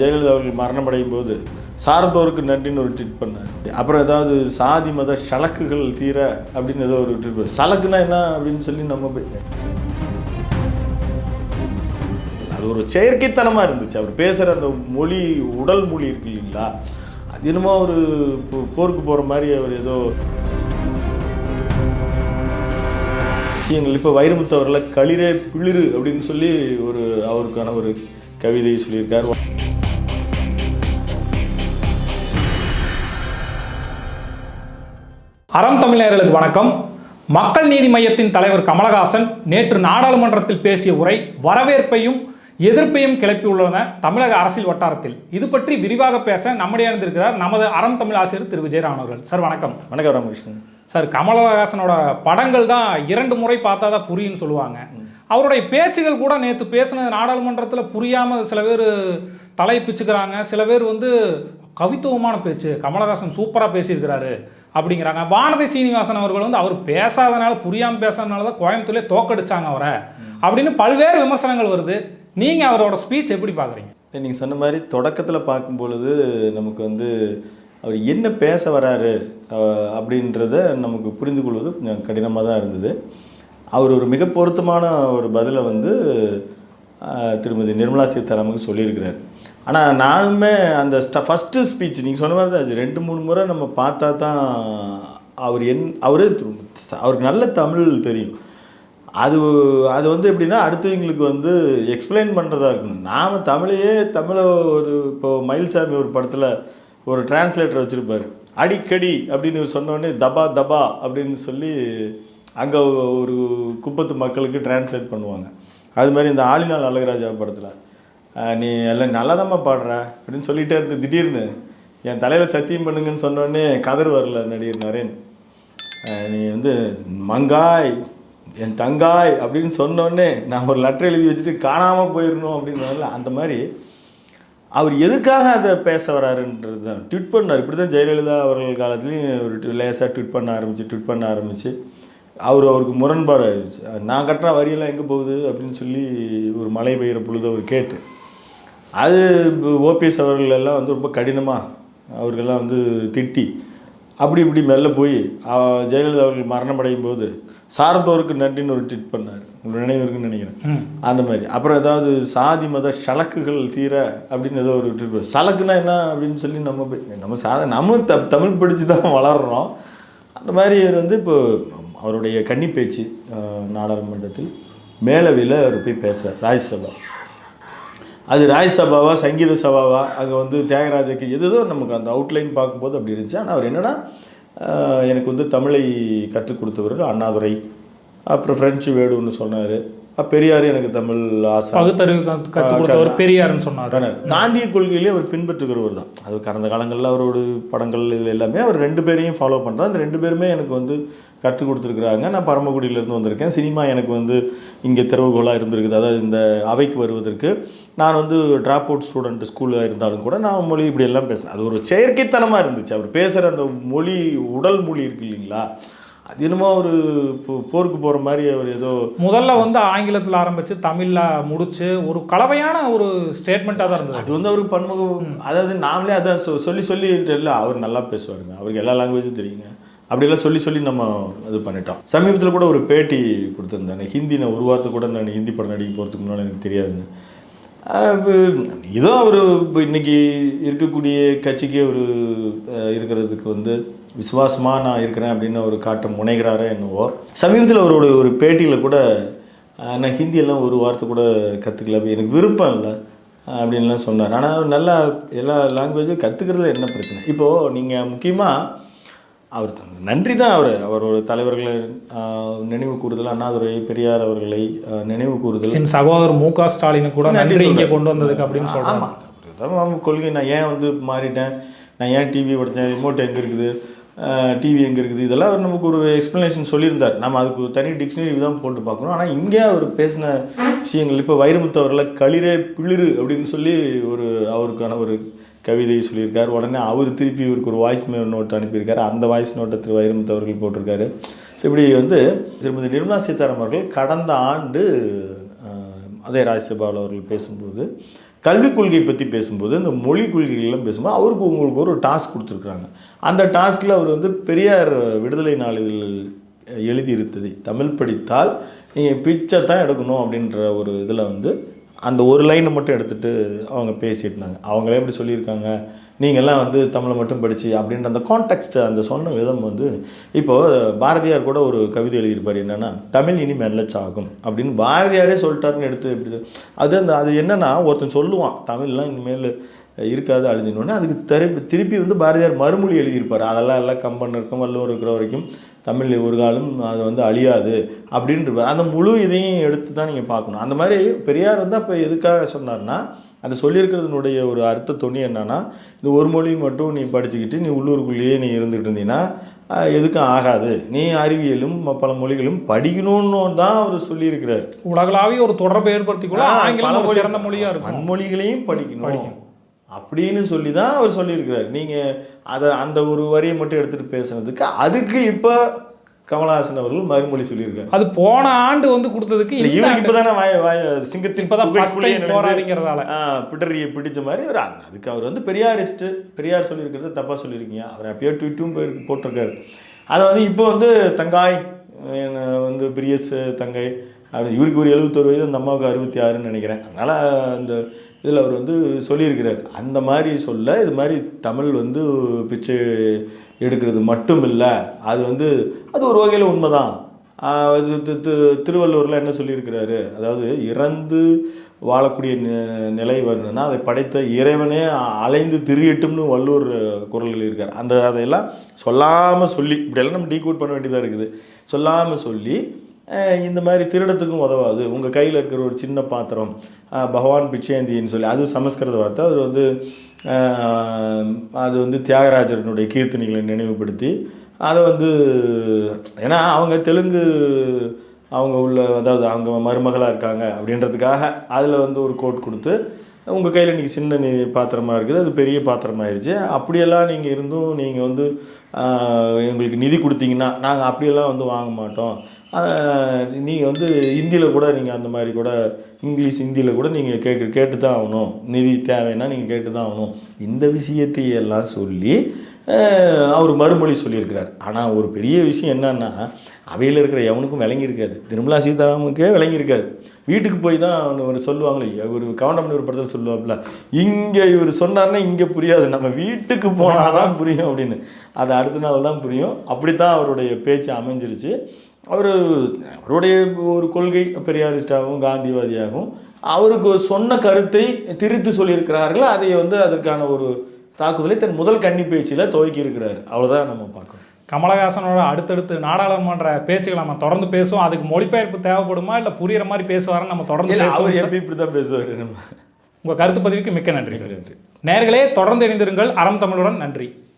ஜெயலலிதா அவர்கள் மரணமடையும் போது சார்ந்தோருக்கு நன்றின்னு ஒரு ட்வீட் பண்ணார். அப்புறம் ஏதாவது சாதி மத சலக்குகள் தீர அப்படின்னு ஏதோ ஒரு ட்வீட் பண்ணார். சலக்குனா என்ன அப்படின்னு சொல்லி நம்ம போய் அது ஒரு செயற்கைத்தனமாக இருந்துச்சு. அவர் பேசுகிற அந்த மொழி உடல் மொழி இருக்கு இல்லைங்களா? அது என்னமோ ஒரு போருக்கு போகிற மாதிரி அவர் ஏதோ விஷயங்கள். இப்போ வைரமுத்து அவர்களை களிரே பிளிரு அப்படின்னு சொல்லி ஒரு அவருக்கான ஒரு கவிதை சொல்லியிருக்கார். அறம் தமிழர்களுக்கு வணக்கம். மக்கள் நீதி மையத்தின் தலைவர் கமலஹாசன் நேற்று நாடாளுமன்றத்தில் பேசிய உரை வரவேற்பையும் எதிர்ப்பையும் கிளப்பியுள்ளன தமிழக அரசியல் வட்டாரத்தில். இது பற்றி விரிவாக பேச நம்முடைய இருந்திருக்கிறார் நமது அறம் தமிழ் ஆசிரியர் திரு. விஜயராமன் அவர்கள். சார் வணக்கம். வணக்கம் ராமகிருஷ்ணன். சார் கமலஹாசனோட படங்கள் தான் இரண்டு முறை பார்த்தா தான் புரியும்னு சொல்லுவாங்க. அவருடைய பேச்சுகள் கூட நேற்று பேசின நாடாளுமன்றத்தில் புரியாமல் சில பேர் தலை பிச்சுக்கிறாங்க. சில பேர் வந்து கவித்துவமான பேச்சு. கமலஹாசன் சூப்பராக பேசியிருக்கிறாரு அப்படிங்கிறாங்க. வானதி சீனிவாசன் அவர்கள் வந்து அவர் பேசாதனால புரியாமல் பேசாதனால தான் கோயம்புத்தூர்லேயே தோக்கடிச்சாங்க அவரை. அப்படின்னு பல்வேறு விமர்சனங்கள் வருது. நீங்கள் அவரோட ஸ்பீச் எப்படி பார்க்குறீங்க நீங்கள் சொன்ன மாதிரி தொடக்கத்தில் பார்க்கும் பொழுது நமக்கு வந்து அவர் என்ன பேச வராரு அப்படின்றத நமக்கு புரிந்து கொள்வது கொஞ்சம் கடினமாக தான் இருந்தது. அவர் ஒரு மிக பொருத்தமான ஒரு பதிலை வந்து திருமதி நிர்மலா சீதாராமுக்கு சொல்லியிருக்கிறார். ஆனால் நானுமே அந்த ஸ்ட ஃபஸ்ட்டு ஸ்பீச் நீங்கள் சொன்ன மாதிரி தான் அது ரெண்டு மூணு முறை நம்ம பார்த்தா தான் அவர் என் அவர் அவருக்கு நல்ல தமிழ் தெரியும். அது அது வந்து எப்படின்னா அடுத்தவங்களுக்கு வந்து எக்ஸ்பிளைன் பண்ணுறதா இருக்கணும். நாம் தமிழையே தமிழை ஒரு இப்போ மயில்சாமி ஒரு படத்தில் ஒரு டிரான்ஸ்லேட்டர் வச்சுருப்பார். அடிக்கடி அப்படின்னு சொன்னோடனே தபா தபா அப்படின்னு சொல்லி அங்கே ஒரு குப்பத்து மக்களுக்கு டிரான்ஸ்லேட் பண்ணுவாங்க. அது மாதிரி இந்த ஆளினால் அழகராஜா படத்தில் நீ எல்லாம் நல்லதாம்மா பாடுற? அப்படின்னு சொல்லிகிட்டே இருந்து திடீர்னு என் தலையில் சத்தியம் பண்ணுங்கன்னு சொன்னோடனே கதர் வரல நடிகர் நரேன். நீ வந்து மங்காய் என் தங்காய் அப்படின்னு சொன்னோடனே நான் ஒரு லெட்டர் எழுதி வச்சுட்டு காணாமல் போயிடணும் அப்படின்னு அந்த மாதிரி அவர் எதுக்காக அதை பேச வராருன்றது தான். ட்விட் பண்ணார். இப்படி தான் ஜெயலலிதா அவர்கள் காலத்துலேயும் ஒரு லேசாக ட்விட் பண்ண ஆரம்பிச்சு ட்விட் பண்ண ஆரம்பிச்சு. அவர் அவருக்கு முரண்பாடு ஆயிடுச்சு. நான் கட்டுற வரியெல்லாம் எங்கே போகுது அப்படின்னு சொல்லி ஒரு மழை பெய்கிற பொழுது அவர் கேட்டு. அது ஓபிஎஸ் அவர்கள் எல்லாம் வந்து ரொம்ப கடினமாக அவர்களெல்லாம் வந்து திட்டி அப்படி இப்படி மெல்ல போய் ஜெயலலிதா அவர்கள் மரணமடையும் போது சார்ந்தோருக்கு நன்றின்னு ஒரு ட்வீட் பண்ணார். உங்களுக்கு நினைவு இருக்குன்னு நினைக்கிறேன் அந்த மாதிரி. அப்புறம் ஏதாவது சாதி மத சலக்குகள் தீர அப்படின்னு ஏதோ ஒரு ட்வீட் பண்ணார். சலக்குனா என்ன அப்படின்னு சொல்லி நம்ம போய் நம்ம சாத நம்ம த தமிழ் படித்து தான் வளர்கிறோம் அந்த மாதிரி வந்து இப்போ அவருடைய கன்னி பேச்சு நாடாளுமன்றத்தில் மேலவையில் அவர் போய் பேசுகிறார் ராஜ்யசபா. அது ராஜ்யசபாவா சங்கீத சபாவா அங்கே வந்து தியாகராஜக்கு எதுதோ நமக்கு அந்த அவுட்லைன் பார்க்கும்போது அப்படி இருந்துச்சு. ஆனால் அவர் என்னன்னா எனக்கு வந்து தமிழை கற்றுக் கொடுத்தவர் அண்ணாதுரை அப்புறம் ஃப்ரெஞ்சு வேடுன்னு சொன்னார். பெரியார் எனக்கு தமிழ் ஆசை பகுத்தறிவு கத்து கற்றுக் கொடுத்தவர் பெரியாருன்னு சொன்னார். காந்திய கொள்கையிலே அவர் பின்பற்றுகிறவர் தான். அது கடந்த காலங்களில் அவரோட படங்கள் இதில் எல்லாமே அவர் ரெண்டு பேரையும் ஃபாலோ பண்ணுறார் அந்த ரெண்டு பேருமே எனக்கு வந்து கற்றுக் கொடுத்துருக்குறாங்க. நான் பரமக்குடியிலேருந்து வந்திருக்கேன். சினிமா எனக்கு வந்து இங்கே திறவுகோலாக இருந்திருக்குது. அதாவது இந்த அவைக்கு வருவதற்கு. நான் வந்து ட்ராப் அவுட் ஸ்டூடெண்ட் ஸ்கூலில் இருந்தாலும் கூட நான் மொழி இப்படி எல்லாம் பேசுனேன். அது ஒரு செயற்கைத்தனமாக இருந்துச்சு. அவர் பேசுகிற அந்த மொழி உடல் மொழி இருக்கு இல்லைங்களா? அது என்னமோ ஒரு போருக்கு போகிற மாதிரி அவர் ஏதோ முதல்ல வந்து ஆங்கிலத்தில் ஆரம்பிச்சு தமிழ்ல முடிச்சு ஒரு கலவையான ஒரு ஸ்டேட்மெண்ட்டாக தான் இருந்தது. அது வந்து அவருக்கு பன்முகம் அதாவது நாமளே அதான் சொ- சொல்லி சொல்லி இல்லை அவர் நல்லா பேசுவாருங்க. அவருக்கு எல்லா லாங்குவேஜும் தெரியுங்க. அப்படியெல்லாம் சொல்லி சொல்லி நம்ம இது பண்ணிட்டோம். சமீபத்தில் கூட ஒரு பேட்டி கொடுத்துருந்தேன் ஹிந்தி நான் ஒரு வாரத்தை கூட நான் ஹிந்தி படம் நடிக்க போகிறதுக்கு முன்னாடி எனக்கு தெரியாதுங்க ஏதோ அவர் இப்போ இன்னைக்கு இருக்கக்கூடிய கட்சிக்கு ஒரு இருக்கிறதுக்கு வந்து விசுவாசமாக நான் இருக்கிறேன் அப்படின்னு அவர் காட்ட முனைகிறாரோ என்னவோ. சமீபத்தில் அவரோட ஒரு பேட்டியில் கூட நான் ஹிந்தியெல்லாம் ஒரு வார்த்தை கூட கற்றுக்கல எனக்கு விருப்பம் இல்லை அப்படின்லாம் சொன்னார். ஆனால் நல்லா எல்லா லாங்குவேஜும் கற்றுக்கிறதுல என்ன பிரச்சனை? இப்போது நீங்கள் முக்கியமாக அவர் நன்றி தான் அவர். அவரோட தலைவர்களை நினைவு கூறுதல் அண்ணாதுரை பெரியார் அவர்களை நினைவு கூறுதல். என் சகோதரர் மு க ஸ்டாலினை கூட நன்றி இங்கே. கொண்டு வந்ததுக்கு அப்படின்னு அவன் கொள்கை. நான் ஏன் வந்து மாறிட்டேன்? நான் ஏன் டிவி உடைச்சேன் ரிமோட் எங்கே இருக்குது? டிவி எங்கே இருக்குது? இதெல்லாம் அவர் நமக்கு ஒரு எக்ஸ்ப்ளனேஷன் சொல்லியிருந்தார். நம்ம அதுக்கு ஒரு தனி டிக்ஷனரி தான் போட்டு பார்க்கணும். ஆனால் இங்கே அவர் பேசின விஷயங்கள் இப்போ வைரமுத்து களிரே பிளிரு அப்படின்னு சொல்லி ஒரு அவருக்கான ஒரு கவிதையை சொல்லியிருக்கார். உடனே அவர் திருப்பி இவருக்கு ஒரு வாய்ஸ் நோட் அனுப்பியிருக்காரு. அந்த வாய்ஸ் நோட்டை திரு வைரமுத்து அவர்கள் போட்டிருக்காரு. ஸோ இப்படி வந்து திருமதி நிர்மலா சீதாராமன் அவர்கள் கடந்த ஆண்டு அதே ராஜ்யசபாவில் அவர்கள் பேசும்போது கல்விக் கொள்கை பற்றி பேசும்போது இந்த மொழி கொள்கைகள்லாம் பேசும்போது அவருக்கு உங்களுக்கு ஒரு டாஸ்க் கொடுத்துருக்குறாங்க. அந்த டாஸ்கில் அவர் வந்து பெரியார் விடுதலை நாளிதழ் எழுதியிருத்தது. தமிழ் படித்தால் நீங்கள் பிச்சை தான் எடுக்கணும் அப்படின்ற ஒரு இதில் வந்து அந்த ஒரு லைனை மட்டும் எடுத்துகிட்டு அவங்க பேசியிருந்தாங்க. அவங்களே எப்படி சொல்லியிருக்காங்க? நீங்கள்லாம் வந்து தமிழை மட்டும் படித்து அப்படின்ற அந்த கான்டெக்ட் அந்த சொன்ன விதம் வந்து இப்போது பாரதியார் கூட ஒரு கவிதை எழுதியிருப்பார் என்னென்னா தமிழ் இனி மெல்லச்சாகும் அப்படின்னு பாரதியாரே சொல்லிட்டாருன்னு எடுத்து எப்படி அது அந்த அது என்னென்னா ஒருத்தன் சொல்லுவான் தமிழ்லாம் இனிமேல் இருக்காது அழிஞ்சினோடனே அதுக்கு திருப்பி திருப்பி வந்து பாரதியார் மறுமொழி எழுதியிருப்பார். அதெல்லாம் எல்லாம் கம்பன் இருக்கும் வல்லூர் இருக்கிற வரைக்கும் தமிழ் ஒரு காலம் அது வந்து அழியாது அப்படின்ட்டு அந்த முழு இதையும் எடுத்து தான் நீங்கள் பார்க்கணும். அந்த மாதிரி பெரியார் வந்து அப்போ எதுக்காக சொன்னார்னா அது சொல்லியிருக்கிறதுனுடைய ஒரு அர்த்த துணி என்னன்னா இந்த ஒரு மொழி மட்டும் நீ படிச்சுக்கிட்டு நீ உள்ளூருக்குள்ளேயே நீ இருந்துகிட்டு இருந்தீங்கன்னா எதுக்கும் ஆகாது. நீ அறிவியலும் பல மொழிகளும் படிக்கணும்னு தான் அவர் சொல்லியிருக்கிறார். உலகளாவிய ஒரு தொடர்பை ஏற்படுத்திக்கொள்ள ஆங்கிலம் சிறந்த மொழியா இருக்கும். பன்மொழிகளையும் படிக்கணும். அப்படின்னு சொல்லி தான் அவர் சொல்லியிருக்கிறார். நீங்கள் அதை அந்த ஒரு வரியை மட்டும் எடுத்துகிட்டு பேசுனதுக்கு அதுக்கு இப்போ கமலஹாசன் அவர்கள் மறுமொழி சொல்லியிருக்காரு. அது போன ஆண்டு வந்து கொடுத்ததுக்கு இவருக்கு இப்பதானே வாய வாய சிங்கத்தின் போராடிங்கிறதால. ஆ, பிடரியை பிடிச்ச மாதிரி அவர் அதுக்கு அவர் வந்து பெரியாரிஸ்ட் பெரியார் சொல்லியிருக்கிறது தப்பா சொல்லியிருக்கீங்க. அவர் அப்பயோ ட்விட்டும் போய் போட்டிருக்காரு. அதை வந்து இப்போ வந்து தங்காய் வந்து பிரியஸ் தங்கை அப்படி இவருக்கு ஒரு எழுபத்தொரு வயது அந்த அம்மாவுக்கு அறுபத்தி ஆறுன்னு நினைக்கிறேன். அதனால் அந்த இதில் அவர் வந்து சொல்லியிருக்கிறார். அந்த மாதிரி சொல்ல இது மாதிரி தமிழ் வந்து பிச்சை எடுக்கிறது மட்டும் இல்லை அது வந்து அது ஒரு வகையில் உண்மைதான். திருவள்ளூரில் தி- என்ன சொல்லியிருக்கிறாரு? அதாவது இறந்து வாழக்கூடிய நிலை வரணும்னா அதை படைத்த இறைவனே அலைந்து திரியட்டும்னு வள்ளூர் குரல்கள் இருக்கார் அந்த அதையெல்லாம் சொல்லாமல் சொல்லி இப்படியெல்லாம் நம்ம டீகோட் பண்ண வேண்டியதாக இருக்குது. சொல்லாமல் சொல்லி இந்த மாதிரி திருடத்துக்கும் உதவாது. உங்கள் கையில் இருக்கிற ஒரு சின்ன பாத்திரம் பகவான் பிச்சேந்தின்னு சொல்லி அது சமஸ்கிருத வார்த்தை. அது வந்து அது வந்து தியாகராஜரனுடைய கீர்த்தனைகளை நினைவுபடுத்தி அதை வந்து ஏன்னா அவங்க தெலுங்கு அவங்க உள்ள அதாவது அவங்க மருமகளாக இருக்காங்க அப்படின்றதுக்காக அதில் வந்து ஒரு கோட் கொடுத்து உங்கள் கையில் இன்றைக்கி சின்ன நீ பாத்திரமாக இருக்குது அது பெரிய பாத்திரமாயிருச்சு. அப்படியெல்லாம் நீங்கள் இருந்தும் நீங்கள் வந்து எங்களுக்கு நிதி கொடுத்தீங்கன்னா நாங்கள் அப்படியெல்லாம் வந்து வாங்க மாட்டோம். நீங்கள் வந்து ஹிந்தியில் கூட நீங்கள் அந்த மாதிரி கூட இங்கிலீஷ் ஹிந்தியில் கூட நீங்கள் கேட்க கேட்டு தான் ஆகணும். நிதி தேவைன்னா நீங்கள் கேட்டு தான் ஆகணும். இந்த விஷயத்தையெல்லாம் சொல்லி அவர் மறுமொழி சொல்லியிருக்கிறார். ஆனால் ஒரு பெரிய விஷயம் என்னன்னா அவையில் இருக்கிற எவனுக்கும் விளங்கியிருக்காது திருமலா சீதாராமுக்கே விளங்கியிருக்காது வீட்டுக்கு போய் தான் அவர் சொல்லுவாங்களே ஒரு கவுண்டமணி ஒரு படத்தில் சொல்லுவாப்புல இங்கே இவர் சொன்னார்னா இங்கே புரியாது. நம்ம வீட்டுக்கு போனால் தான் புரியும் அப்படின்னு. அது அடுத்த நாள் தான் புரியும். அப்படி தான் அவருடைய பேச்சு அமைஞ்சிருச்சு. அவர் அவருடைய ஒரு கொள்கை பெரியாரிஸ்டாகவும் காந்திவாதியாகவும் அவருக்கு சொன்ன கருத்தை திரித்து சொல்லியிருக்கிறார்கள். அதை வந்து அதற்கான ஒரு தாக்குதலை தன் முதல் கன்னி பேச்சில் துவக்கி இருக்கிறார். அவ்வளோதான் நம்ம பார்க்கணும். கமலஹாசனோட அடுத்தடுத்து நாடாளுமன்ற பேச்சுகளை நம்ம தொடர்ந்து பேசுவோம். அதுக்கு மொழிபெயர்ப்பு தேவைப்படுமா இல்லை புரியுற மாதிரி பேசுவாருன்னு நம்ம தொடர்ந்து அவர். எப்படி இப்படி தான் பேசுவார். நம்ம உங்க கருத்து பதிவுக்கு மிக்க நன்றி சார். நன்றி. நேர்களே தொடர்ந்து இணைந்திருங்கள். அறம் தமிழுடன் நன்றி.